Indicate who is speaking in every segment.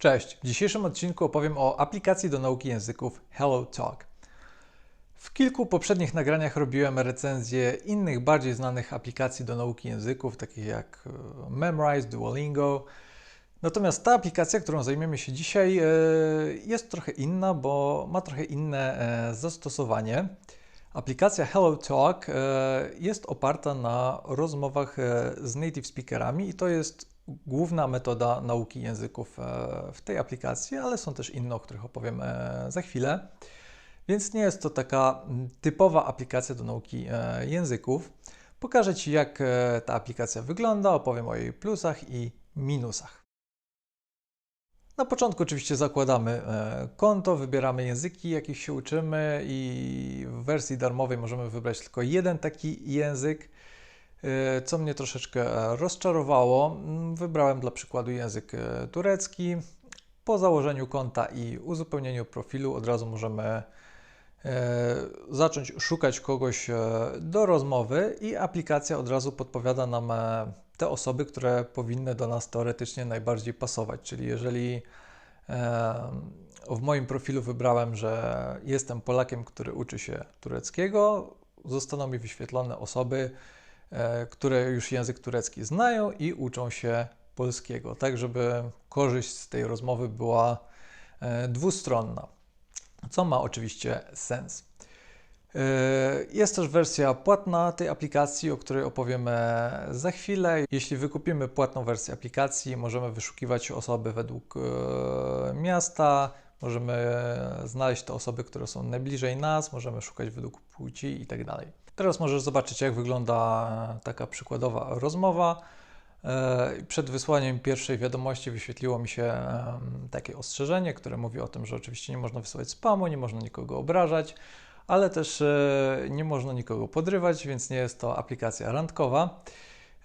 Speaker 1: Cześć! W dzisiejszym odcinku opowiem o aplikacji do nauki języków HelloTalk. W kilku poprzednich nagraniach robiłem recenzje innych, bardziej znanych aplikacji do nauki języków, takich jak e, Memrise, Duolingo. Natomiast ta aplikacja, którą zajmiemy się dzisiaj, e, jest trochę inna, bo ma trochę inne e, zastosowanie. Aplikacja HelloTalk jest oparta na rozmowach z native speakerami i to jest główna metoda nauki języków e, w tej aplikacji, ale są też inne, o których opowiem e, za chwilę. Więc nie jest to taka typowa aplikacja do nauki e, języków. Pokażę Ci, jak ta aplikacja wygląda, opowiem o jej plusach i minusach. Na początku oczywiście zakładamy konto, wybieramy języki, jakich się uczymy i w wersji darmowej możemy wybrać tylko jeden taki język. E, co mnie troszeczkę e, rozczarowało, mm, wybrałem dla przykładu język e, turecki. Po założeniu konta i uzupełnieniu profilu od razu możemy zacząć szukać kogoś do rozmowy i aplikacja od razu podpowiada nam te osoby, które powinny do nas teoretycznie najbardziej pasować. Czyli jeżeli w moim profilu wybrałem, że jestem Polakiem, który uczy się tureckiego, zostaną mi wyświetlone osoby, E, które już język turecki znają i uczą się polskiego, tak żeby korzyść z tej rozmowy była e, dwustronna, co ma oczywiście sens. E, jest też wersja płatna tej aplikacji, o której opowiemy za chwilę. Jeśli wykupimy płatną wersję aplikacji, możemy wyszukiwać osoby według miasta, możemy znaleźć te osoby, które są najbliżej nas, możemy szukać według płci itd. Teraz możesz zobaczyć, jak wygląda taka przykładowa rozmowa. E, przed wysłaniem pierwszej wiadomości wyświetliło mi się takie ostrzeżenie, które mówi o tym, że oczywiście nie można wysyłać spamu, nie można nikogo obrażać, ale też e, nie można nikogo podrywać, więc nie jest to aplikacja randkowa.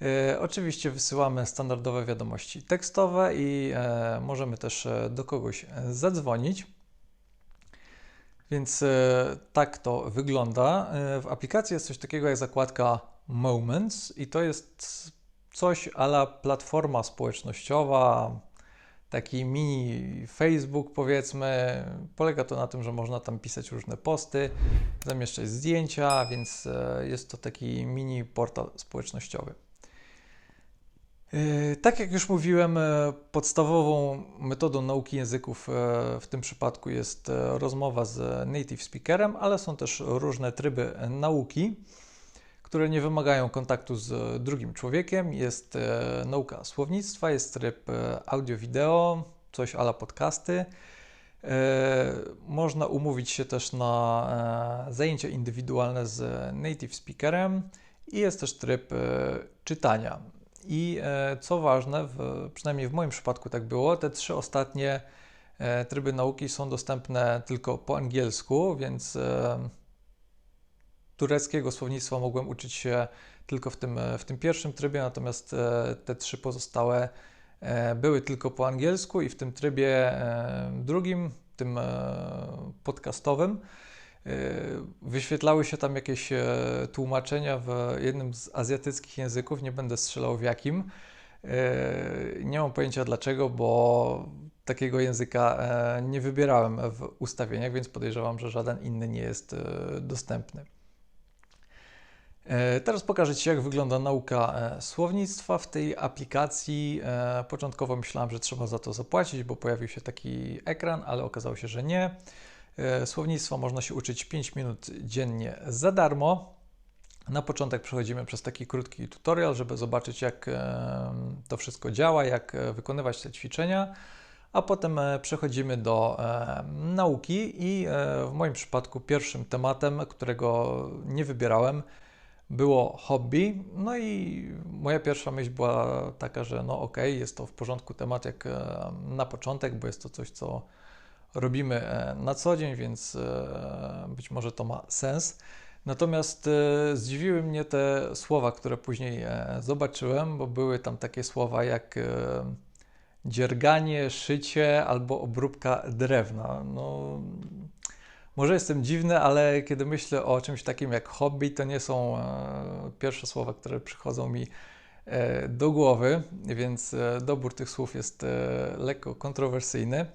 Speaker 1: E, oczywiście wysyłamy standardowe wiadomości tekstowe i możemy też do kogoś zadzwonić. Więc e, tak to wygląda. E, w aplikacji jest coś takiego jak zakładka Moments i to jest coś ala platforma społecznościowa, taki mini Facebook powiedzmy. Polega to na tym, że można tam pisać różne posty, zamieszczać zdjęcia, więc e, jest to taki mini portal społecznościowy. E, tak jak już mówiłem, e, podstawową metodą nauki języków e, w tym przypadku jest rozmowa z native speakerem, ale są też różne tryby nauki, które nie wymagają kontaktu z drugim człowiekiem. Jest nauka słownictwa, jest tryb audio-wideo, coś ala podcasty. Można umówić się też na zajęcia indywidualne z native speakerem i jest też tryb czytania. I e, co ważne, w, przynajmniej w moim przypadku tak było, te trzy ostatnie e, tryby nauki są dostępne tylko po angielsku, więc e, tureckiego słownictwa mogłem uczyć się tylko w tym, w tym pierwszym trybie, natomiast te trzy pozostałe były tylko po angielsku i w tym trybie drugim, tym podcastowym, wyświetlały się tam jakieś e, tłumaczenia w jednym z azjatyckich języków, nie będę strzelał w jakim. Y, nie mam pojęcia dlaczego, bo takiego języka e, nie wybierałem w ustawieniach, więc podejrzewam, że żaden inny nie jest e, dostępny. Teraz pokażę Ci, jak wygląda nauka słownictwa w tej aplikacji. Początkowo myślałem, że trzeba za to zapłacić, bo pojawił się taki ekran, ale okazało się, że nie. E, słownictwa można się uczyć 5 minut dziennie za darmo. Na początek przechodzimy przez taki krótki tutorial, żeby zobaczyć, jak e, to wszystko działa, jak e, wykonywać te ćwiczenia, a potem przechodzimy do nauki. I w moim przypadku pierwszym tematem, którego nie wybierałem, było hobby. No i moja pierwsza myśl była taka, że no ok, jest to w porządku temat jak na początek, bo jest to coś, co robimy e, na co dzień, więc e, być może to ma sens. Natomiast e, zdziwiły mnie te słowa, które później zobaczyłem, bo były tam takie słowa jak dzierganie, szycie albo obróbka drewna. No, może jestem dziwny, ale kiedy myślę o czymś takim jak hobby, to nie są pierwsze słowa, które przychodzą mi do głowy, więc dobór tych słów jest lekko kontrowersyjny.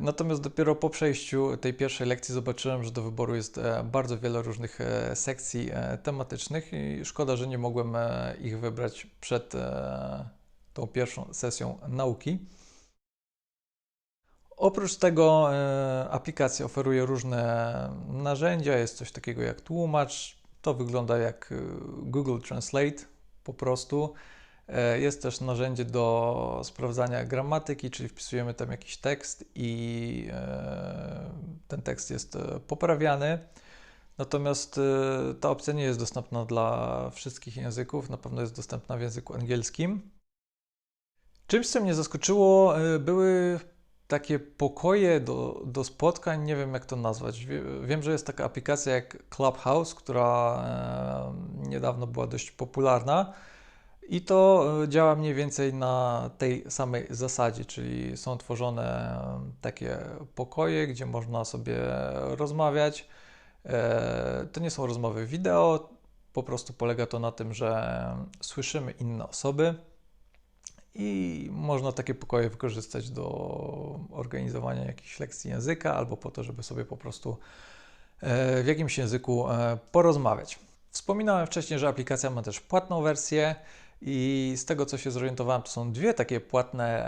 Speaker 1: Natomiast dopiero po przejściu tej pierwszej lekcji zobaczyłem, że do wyboru jest bardzo wiele różnych sekcji tematycznych i szkoda, że nie mogłem ich wybrać przed tą pierwszą sesją nauki. Oprócz tego e, aplikacja oferuje różne narzędzia. Jest coś takiego jak tłumacz. To wygląda jak e, Google Translate po prostu. E, jest też narzędzie do sprawdzania gramatyki, czyli wpisujemy tam jakiś tekst i ten tekst jest poprawiany. Natomiast ta opcja nie jest dostępna dla wszystkich języków, na pewno jest dostępna w języku angielskim. Czymś, co mnie zaskoczyło, były takie pokoje do, do spotkań, nie wiem jak to nazwać. Wiem, że jest taka aplikacja jak Clubhouse, która e, niedawno była dość popularna. I to e, działa mniej więcej na tej samej zasadzie, czyli są tworzone e, takie pokoje, gdzie można sobie rozmawiać. To nie są rozmowy wideo, po prostu polega to na tym, że słyszymy inne osoby i można takie pokoje wykorzystać do organizowania jakichś lekcji języka albo po to, żeby sobie po prostu e, w jakimś języku e, porozmawiać. Wspominałem wcześniej, że aplikacja ma też płatną wersję i z tego co się zorientowałem, to są dwie takie płatne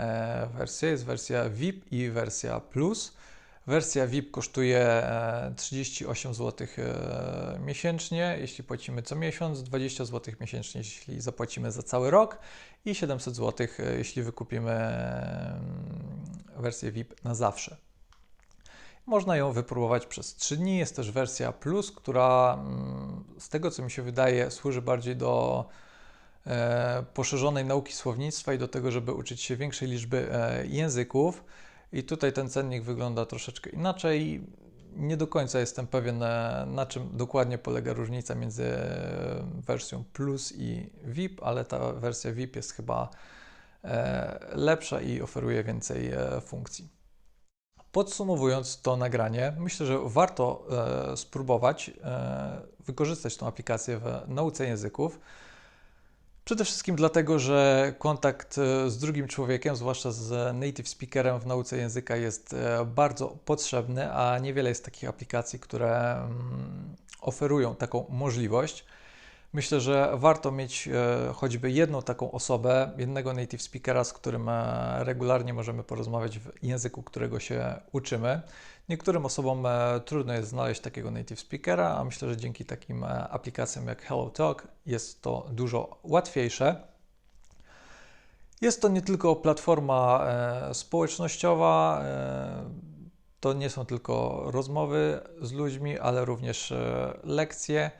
Speaker 1: e, wersje. Jest wersja VIP i wersja Plus. Wersja VIP kosztuje 38 zł miesięcznie, jeśli płacimy co miesiąc, 20 zł miesięcznie, jeśli zapłacimy za cały rok i 700 zł, e, jeśli wykupimy mm, wersję VIP na zawsze. Można ją wypróbować przez 3 dni. Jest też wersja Plus, która mm, z tego co mi się wydaje, służy bardziej do e, poszerzonej nauki słownictwa i do tego, żeby uczyć się większej liczby e, języków. I tutaj ten cennik wygląda troszeczkę inaczej. Nie do końca jestem pewien, e, na czym dokładnie polega różnica między e, wersją Plus i VIP, ale ta wersja VIP jest chyba e, lepsza i oferuje więcej funkcji. Podsumowując to nagranie, myślę, że warto spróbować wykorzystać tą aplikację w nauce języków. Przede wszystkim dlatego, że kontakt e, z drugim człowiekiem, zwłaszcza z native speakerem w nauce języka jest e, bardzo potrzebny, a niewiele jest takich aplikacji, które mm, oferują taką możliwość. Myślę, że warto mieć e, choćby jedną taką osobę, jednego native speakera, z którym e, regularnie możemy porozmawiać w języku, którego się uczymy. Niektórym osobom e, trudno jest znaleźć takiego native speakera, a myślę, że dzięki takim aplikacjom jak HelloTalk jest to dużo łatwiejsze. Jest to nie tylko platforma społecznościowa, to nie są tylko rozmowy z ludźmi, ale również lekcje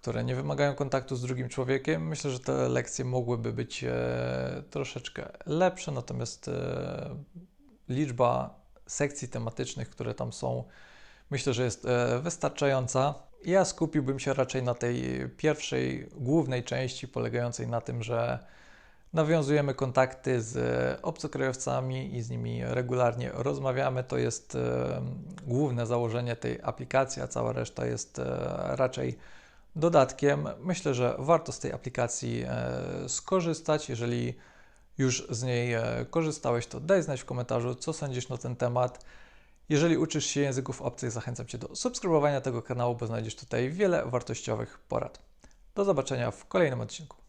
Speaker 1: które nie wymagają kontaktu z drugim człowiekiem. Myślę, że te lekcje mogłyby być e, troszeczkę lepsze, natomiast e, liczba sekcji tematycznych, które tam są, myślę, że jest e, wystarczająca. Ja skupiłbym się raczej na tej pierwszej, głównej części, polegającej na tym, że nawiązujemy kontakty z obcokrajowcami i z nimi regularnie rozmawiamy. To jest główne założenie tej aplikacji, a cała reszta jest raczej dodatkiem. Myślę, że warto z tej aplikacji e, skorzystać. Jeżeli już z niej e, korzystałeś, to daj znać w komentarzu, co sądzisz na ten temat. Jeżeli uczysz się języków obcych, zachęcam Cię do subskrybowania tego kanału, bo znajdziesz tutaj wiele wartościowych porad. Do zobaczenia w kolejnym odcinku.